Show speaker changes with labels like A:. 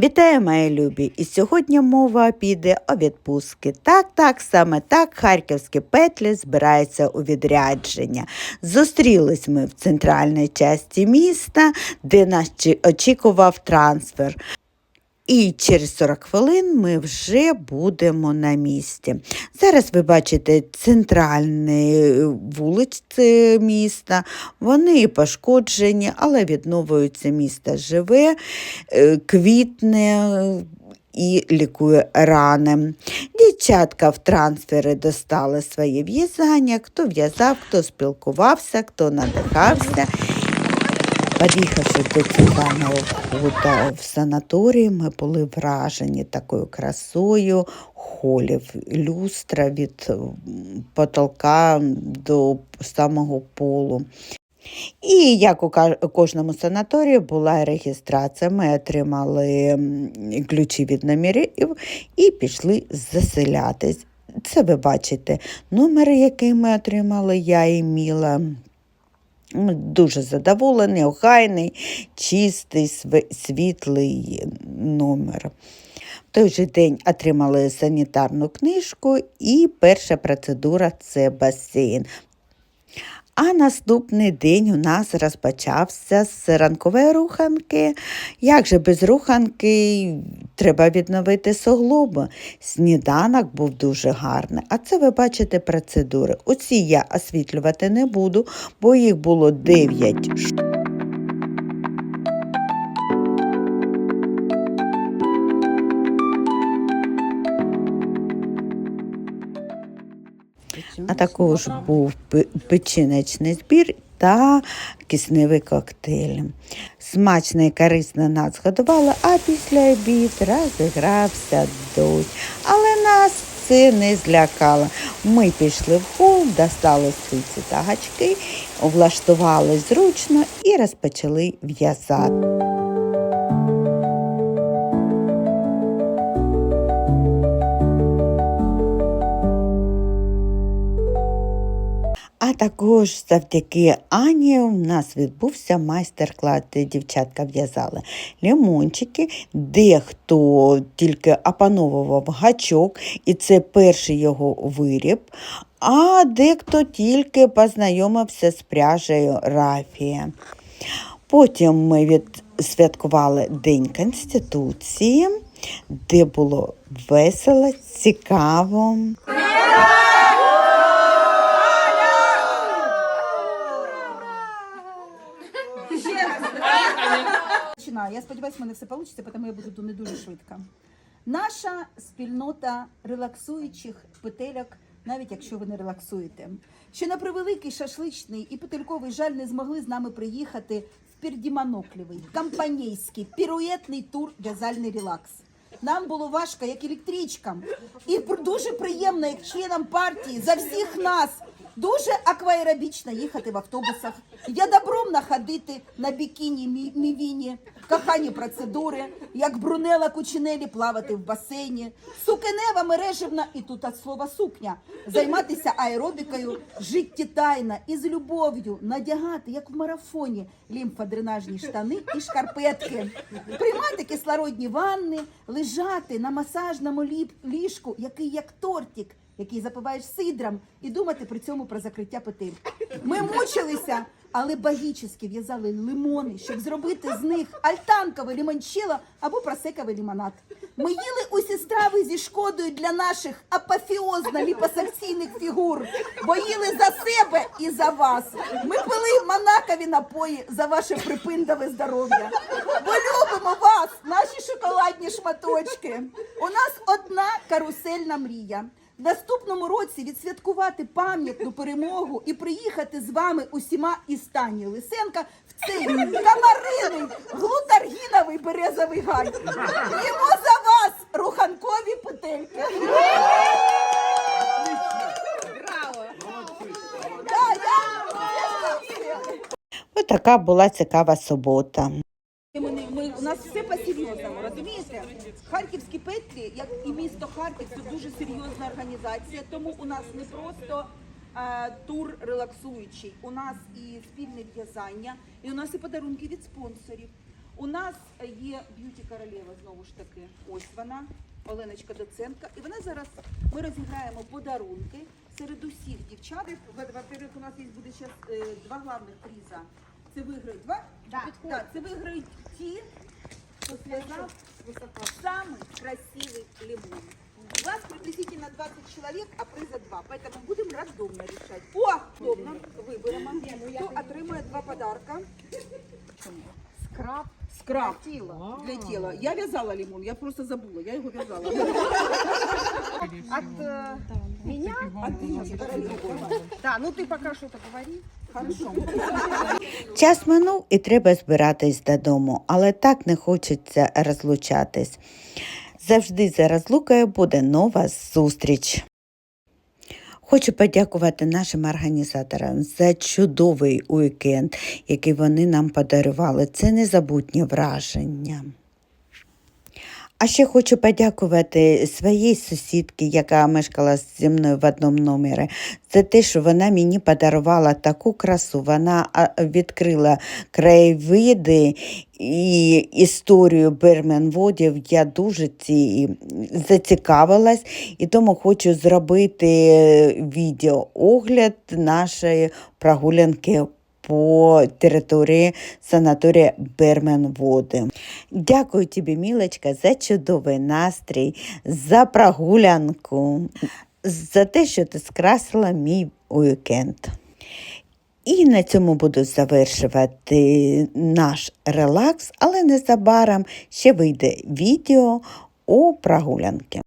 A: Вітаю, мої любі! І сьогодні мова піде о відпустки. Так, так, саме так харківські петлі збираються у відрядження. Зустрілись ми в центральній часті міста, де нас очікував трансфер. І через 40 хвилин ми вже будемо на місці. Зараз ви бачите центральні вулиці міста. Вони пошкоджені, але відновлюється місто живе, е, квітне і лікує рани. Дівчатка в трансфери достали свої в'язання, хто в'язав, хто спілкувався, хто надихався. Під'їхавши до входу в санаторій, ми були вражені такою красою холів, люстра від потолка до самого полу. І як у кожному санаторії була реєстрація. Ми отримали ключі від номерів і пішли заселятись. Це ви бачите номер, який ми отримали, я і Міла. Дуже задоволений, охайний, чистий, світлий номер. В той же день отримали санітарну книжку і перша процедура це басейн. А наступний день у нас розпочався з ранкової руханки. Як же без руханки треба відновити суглоби? Сніданок був дуже гарний. А це ви бачите процедури. Оці я освітлювати не буду, бо їх було 9 Також був печіночний збір та кисневий коктейль. Смачно і корисно нас годували, а після обід розігрався дощ. Але нас це не злякало. Ми пішли в хол, достали спиці та гачки, влаштували зручно і розпочали в'язати. А також завдяки Ані у нас відбувся майстер-клас, де дівчатка в'язали лімончики, дехто тільки опановував гачок, і це перший його виріб, а дехто тільки познайомився з пряжею рафія. Потім ми відсвяткували День Конституції, де було весело, цікаво.
B: Починаю. Я сподіваюся, в мене все вийде, тому я буду не дуже швидко. Наша спільнота релаксуючих петельок, навіть якщо ви не релаксуєте, що на превеликий шашличний і петельковий жаль не змогли з нами приїхати в Пердіманоклівий, компанійський, піруетний тур в'язальний релакс. Нам було важко, як електричкам, і дуже приємно, як членам партії, за всіх нас. Дуже акваеробічно їхати в автобусах. Я добром находити на бікіні мівіні, кохані процедури, як Брунела Кучинелі плавати в басейні, сукенева мережевна, і тут от слова сукня, займатися аеробікою, життєтайна і з любов'ю, надягати, як в марафоні, лімфодренажні штани і шкарпетки, приймати кислородні ванни, лежати на масажному ліжку, який як тортик, який запиваєш сидром, і думати при цьому про закриття петель. Ми мучилися, але багічески в'язали лимони, щоб зробити з них альтанкове лімончело або просековий лімонад. Ми їли усі страви зі шкодою для наших апофіозно ліпосакційних фігур, бо їли за себе і за вас. Ми пили манакові напої за ваше припиндове здоров'я. Бо любимо вас, наші шоколадні шматочки. У нас одна карусельна мрія. Наступному році відсвяткувати пам'ятну перемогу і приїхати з вами усіма із Тані Лисенка в цей камариний глутаргіновий березовий гай. Їмо за вас руханкові петельки. Да, я-
A: Ось така була цікава субота.
B: У нас все по-серйозному, розумієте? Харківські петлі, як і місто Харків, це дуже серйозна організація, тому у нас не просто е, тур релаксуючий, у нас і спільне в'язання, і у нас і подарунки від спонсорів. У нас є б'юті королева знову ж таки. Ось вона, Оленочка Доценко. І вона зараз ми розіграємо подарунки серед усіх дівчат. Во- Во-первых, у нас є буде зараз два главних приза. Це виграють два?
C: Да.
B: Так, це виграють ті, хто зв'язав самый красивый лимон. Вас приблизительно 20 человек, а приза 2. Поэтому будем рандомно решать. О, рандомно виберемо. Хто отримує два подарка?
C: Скраб
B: Скраб
C: для тіла.
B: для тіла. Я в'язала лимон, я просто забула, я його в'язала.
C: От э, меня? Да, ну ты пока что-то говори.
A: Час минув і треба збиратись додому, але так не хочеться розлучатись. Завжди за розлукою буде нова зустріч. Хочу подякувати нашим організаторам за чудовий уікенд, який вони нам подарували. Це незабутнє враження. А ще хочу подякувати своїй сусідці, яка мешкала зі мною в одному номері, за те, що вона мені подарувала таку красу. Вона відкрила краєвиди і історію Берменводів. Я дуже ці зацікавилась і тому хочу зробити відеоогляд нашої прогулянки по території санаторія Берменводи. Дякую тобі, Мілочка, за чудовий настрій, за прогулянку, за те, що ти скрасила мій уікенд. І на цьому буду завершувати наш релакс, але незабаром ще вийде відео у прогулянки.